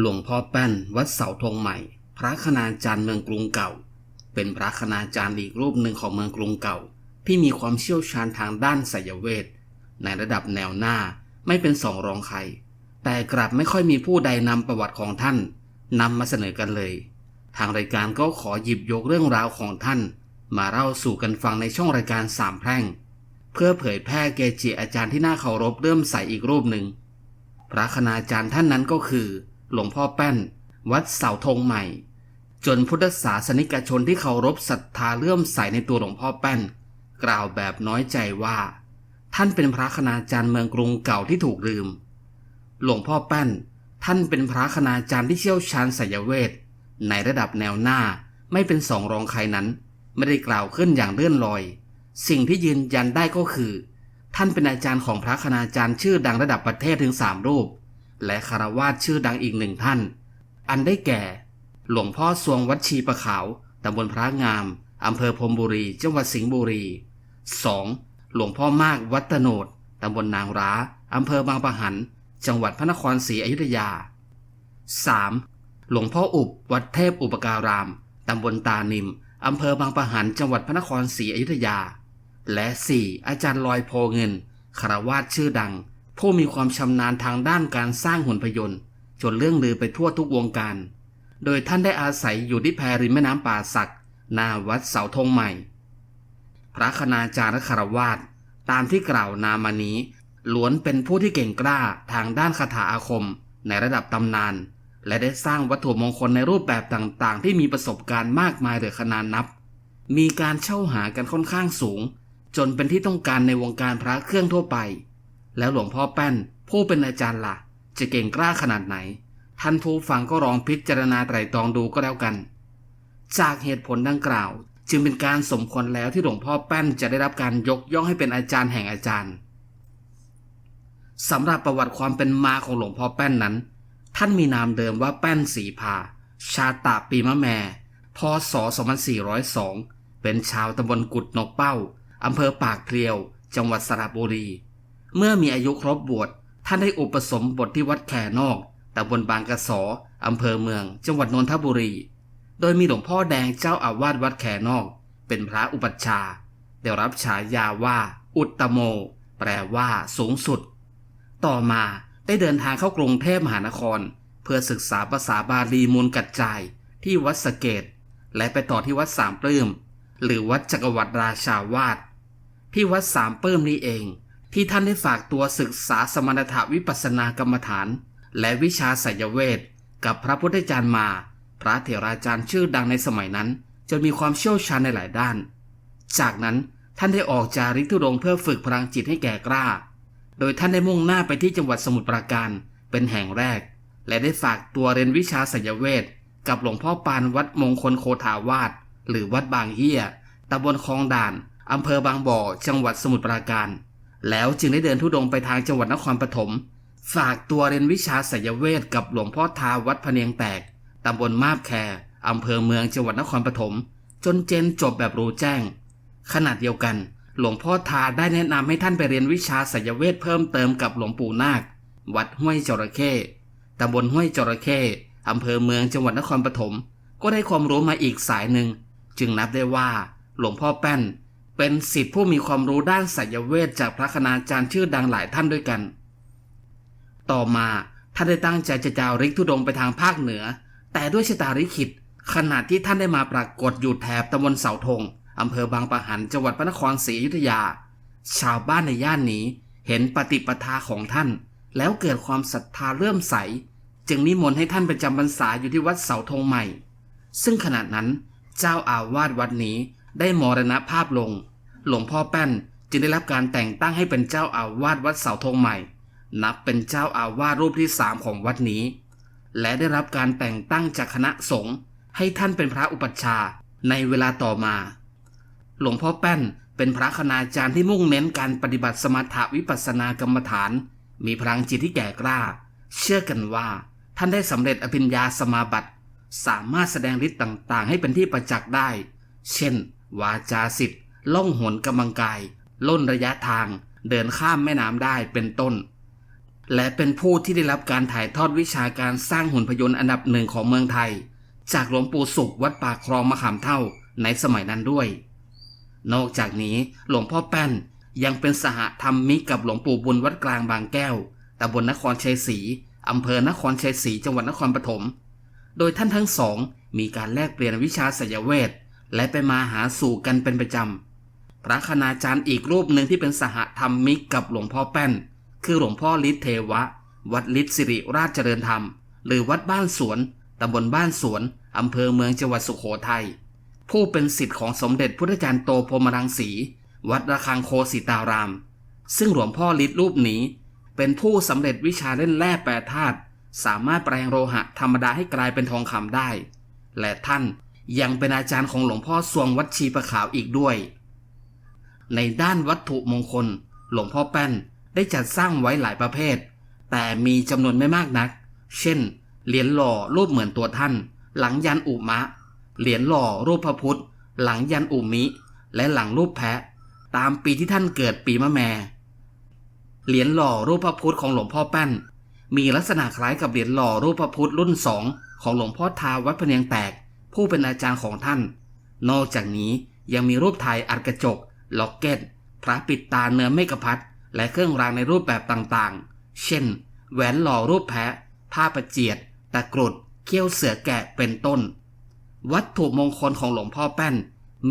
หลวงพ่อแป้นวัดเสาธงใหม่ พระคณาจารย์เมืองกรุงเก่า เป็นพระคณาจารย์อีกรูปหนึ่งของเมืองกรุงเก่า ที่มีความเชี่ยวชาญทางด้านไสยเวทในระดับแนวหน้าไม่เป็นสองรองใคร แต่กลับไม่ค่อยมีผู้ใดนำประวัติของท่านนำมาเสนอกันเลย ทางรายการก็ขอหยิบยกเรื่องราวของท่าน มาเล่าสู่กันฟังในช่องรายการสามแพร่ง เพื่อเผยแพร่เกจิอาจารย์ที่น่าเคารพเริ่อมใสอีกรูปหนึ่งพระคณาจารย์ท่านนั้นก็คือ หลวงพ่อแป้น วัดเสาธงใหม่ จนพุทธศาสนิกชนที่เคารพศรัทธาเลื่อมใสในตัวหลวงพ่อแป้น กล่าวแบบน้อยใจว่า ท่านเป็นพระคณาจารย์เมืองกรุงเก่าที่ถูกลืม หลวงพ่อแป้น ท่านเป็นพระคณาจารย์ที่เชี่ยวชาญไสยเวทในระดับแนวหน้าไม่เป็นสองรองใครนั้น ไม่ได้กล่าวขึ้นอย่างเลื่อนลอย สิ่งที่ยืนยันได้ก็คือ ท่านเป็นอาจารย์ของพระคณาจารย์ชื่อดังระดับประเทศถึงสามรูป และคารวาสชื่อดังอีกหนึ่งท่าน อันได้แก่ หลวงพ่อสวงวัดชีประขาวตำบลพระงาม อำเภอพรมบุรี จังหวัดสิงห์บุรี 2. หลวงพ่อมากวัดตโนดตำบลนางร้า อำเภอบางปะหัน จังหวัดพระนครศรีอยุธยา 3. หลวงพ่ออุบวัดเทพอุปการาม ตำบลตานิม อำเภอบางปะหัน จังหวัดพระนครศรีอยุธยา และ 4. อาจารย์ลอยโพเงินคารวาสชื่อดัง ผู้มีความชำนาญทางด้านการสร้างหุ่นพยนต์จนเรื่องลือไปทั่วทุกวงการ โดยท่านได้อาศัยอยู่ที่แพริมแม่น้ำป่าสักหน้าวัดเสาธงใหม่ พระคณาจารย์คารวาสตามที่กล่าวนามานี้ ล้วนเป็นผู้ที่เก่งกล้าทางด้านคาถาอาคมในระดับตำนาน และได้สร้างวัตถุมงคลในรูปแบบต่างๆ ที่มีประสบการณ์มากมายเหลือขนาดนับ มีการเช่าหากันค่อนข้างสูง จนเป็นที่ต้องการในวงการพระเครื่องทั่วไป แล้วหลวงพ่อแป้น ผู้เป็นอาจารย์ละ่ะ จะเก่งกล้าขนาดไหน ท่านผู้ฟังก็ลองพิจารณาไตรตรองดูก็แล้วกัน จากเหตุผลดังกล่าว จึงเป็นการสมควรแล้วที่หลวงพ่อแป้นจะได้รับการยกย่องให้เป็นอาจารย์แห่งอาจารย์สำหรับประวัติความเป็นมาของหลวงพ่อแป้นนั้น ท่านมีนามเดิมว่าแป้นสีพา ชาตาปีมะแม่พศ 2402 เป็นชาวตำบลกุดนกเป้า อำเภอปากเพลียว จังหวัดสระบุรี เมื่อมีอายุครบบวชท่านได้อุปสมบทที่วัดแขนอกตำบลบางกระสออำเภอเมือง จังหวัดนนทบุรี โดยมีหลวงพ่อแดงเจ้าอาวาสวัดแขนอก เป็นพระอุปัชฌาย์ได้รับฉายาว่า อุตตโม แปลว่า สูงสุด ต่อมาได้เดินทางเข้ากรุงเทพมหานคร เพื่อศึกษาภาษาบาลีมูลกัจจายที่วัดสเกต และไปต่อที่วัดสามปลื้มหรือวัดจักรวรรดิราชาวาสที่วัดสามปลื้มนี้เอง ที่ท่านได้ฝากตัวศึกษาสมณถวิปัสสนากรรมฐาน และวิชาไสยเวทกับพระพุทธจารย์มา พระเถราจารย์ชื่อดังในสมัยนั้น จนมีความเชี่ยวชาญในหลายด้าน จากนั้นท่านได้ออกจาริกธุดงเพื่อฝึกพลังจิตให้แก่กล้า โดยท่านได้มุ่งหน้าไปที่จังหวัดสมุทรปราการเป็นแห่งแรก และได้ฝากตัวเรียนวิชาไสยเวทกับหลวงพ่อปานวัดมงคลโคทาวาสหรือวัดบางเฮียตำบลคลองด่านอำเภอบางบ่อ จังหวัดสมุทรปราการ แล้วจึงได้เดินทุดงไปทางจังหวัดนครปฐม ฝากตัวเรียนวิชาสยเวทกับหลวงพ่อทาวัดพะเนียงแตก ตำบลมาบแคอำเภอเมืองจังหวัดนครปฐม จนเจนจบแบบรู้แจ้งขณะเดียวกัน หลวงพ่อทาได้แนะนำให้ท่านไปเรียนวิชาสยเวทเพิ่มเติมกับหลวงปู่นาค วัดห้วยจระเข้ตำบลห้วยจระเข้อำเภอเมืองจังหวัดนครปฐม ก็ได้ความรู้มาอีกสายหนึ่ง จึงนับได้ว่า หลวงพ่อแป้น เป็นศิษย์ผู้มีความรู้ด้านไสยเวทจากพระคณาจารย์ชื่อดังหลายท่านด้วยกัน ต่อมาท่านได้ตั้งใจจะจาริกธุดงไปทางภาคเหนือ แต่ด้วยชะตาริขิตขณะที่ท่านได้มาปรากฏอยู่แถบตำบลเสาธงอำเภอบางปะหันจังหวัดพระนครศรีอยุธยา ชาวบ้านในย่านนี้เห็นปฏิปทาของท่าน แล้วเกิดความศรัทธาเริ่มใส จึงนิมนต์ให้ท่านไปจำพรรษาอยู่ที่วัดเสาธงใหม่ ซึ่งขณะนั้นเจ้าอาวาสวัดนี้ได้มรณภาพลง หลวงพ่อแป้นจึงได้รับการแต่งตั้งให้เป็นเจ้าอาวาสวัดเสาธงใหม่ นับเป็นเจ้าอาวาสรูปที่สามของวัดนี้ และได้รับการแต่งตั้งจากคณะสงฆ์ให้ท่านเป็นพระอุปัชฌาย์ในเวลาต่อมา หลวงพ่อแป้นเป็นพระคณาจารย์ที่มุ่งเน้นการปฏิบัติสมถวิปัสสนากรรมฐาน มีพลังจิตที่แก่กล้า เชื่อกันว่า ท่านได้สำเร็จอภิญญาสมาบัติ สามารถแสดงฤทธิ์ต่างๆ ให้เป็นที่ประจักษ์ได้ เช่น วาจาสิทธิ ล่องหนกำลังกาย ล่นระยะทาง เดินข้ามแม่น้ำได้เป็นต้น และเป็นผู้ที่ได้รับการถ่ายทอดวิชาการสร้างหุ่นพยนต์อันดับหนึ่งของเมืองไทย จากหลวงปู่สุขวัดป่าคลองมะขามเท่าในสมัยนั้นด้วย นอกจากนี้หลวงพ่อแป้นยังเป็นสหธรรมมิกกับหลวงปู่บุญวัดกลางบางแก้วตำบลนครชัยศรีอำเภอนครชัยศรีจังหวัดนครปฐม โดยท่านทั้งสองมีการแลกเปลี่ยนวิชาไสยเวทและไปมาหาสู่กันเป็นประจำ พระคณาจารย์อีกรูปหนึ่งที่เป็นสหธรรมมิกกับหลวงพ่อแป้น คือหลวงพ่อฤทธิเทวะ วัดฤทธิสิริราชเจริญธรรม หรือวัดบ้านสวนตำบลบ้านสวนอำเภอเมืองจังหวัดสุโขทัยผู้เป็นสิทธิ์ของสมเด็จพุทธจารย์โตพรมรังสี วัดระฆังโคสิตาราม ซึ่งหลวงพ่อฤทธิ์รูปนี้ เป็นผู้สำเร็จวิชาเล่นแร่แปรธาตุสามารถแปลงโลหะธรรมดาให้กลายเป็นทองคำได้ และท่านยังเป็นอาจารย์ของหลวงพ่อสวงวัดชีประขาวอีกด้วย ในด้านวัตถุมงคล หลวงพ่อแป้นได้จัดสร้างไว้หลายประเภท แต่มีจำนวนไม่มากนัก เช่น เหรียญหล่อรูปเหมือนตัวท่าน หลังยันอุมะ เหรียญหล่อรูปพระพุทธ หลังยันอุมิ และหลังรูปแพะ ตามปีที่ท่านเกิดปีมะแม่เหรียญหล่อรูปพระพุทธของหลวงพ่อแป้น มีลักษณะคล้ายกับเหรียญหล่อรูปพระพุทธรุ่นสองของหลวงพ่อทาวัดพเนียงแตก ผู้เป็นอาจารย์ของท่าน นอกจากนี้ยังมีรูปถ่ายอัดกระจก ล็อกเก็ต พระปิดตาเนื้อเมกะพัดและเครื่องรางในรูปแบบต่างๆ เช่น แหวนหล่อรูปแพะ ผ้าประเจียด ตะกรุด เขี้ยวเสือแกะเป็นต้น วัตถุมงคลของหลวงพ่อแป้น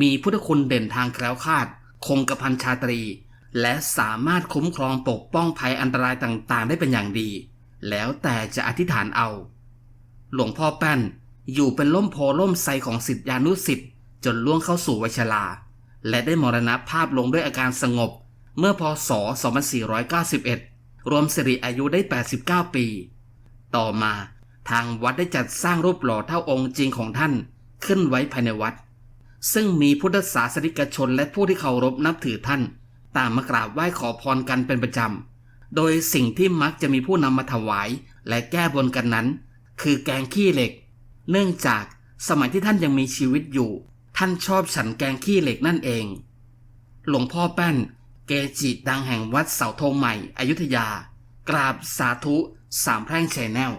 มีพุทธคุณเด่นทางแคล้วคลาด คงกระพันชาตรี และสามารถคุ้มครองปกป้องภัยอันตรายต่างๆ ได้เป็นอย่างดี แล้วแต่จะอธิษฐานเอา หลวงพ่อแป้นอยู่เป็นล่มโพล่มไทรของสิทธิานุสิทธิ์จนล่วงเข้าสู่วัยชรา และได้มรณภาพลงด้วยอาการสงบ เมื่อพศ 2491 รวมสิริอายุได้ 89 ปี ต่อมาทางวัดได้จัดสร้างรูปหล่อเท่าองค์จริงของท่านขึ้นไว้ภายในวัด ซึ่งมีพุทธศาสนิกชนและผู้ที่เคารพนับถือท่าน ต่างมากราบไหว้ขอพรกันเป็นประจำ โดยสิ่งที่มักจะมีผู้นำมาถวายและแก้บนกันนั้น คือแกงขี้เหล็ก เนื่องจากสมัยที่ท่านยังมีชีวิตอยู่ ท่านชอบฉันแกงขี้เหล็กนั่นเอง หลวงพ่อแป้น เกจิดังแห่งวัดเสาธงใหม่อยุธยา กราบสาธุสามแพร่งแชนแนล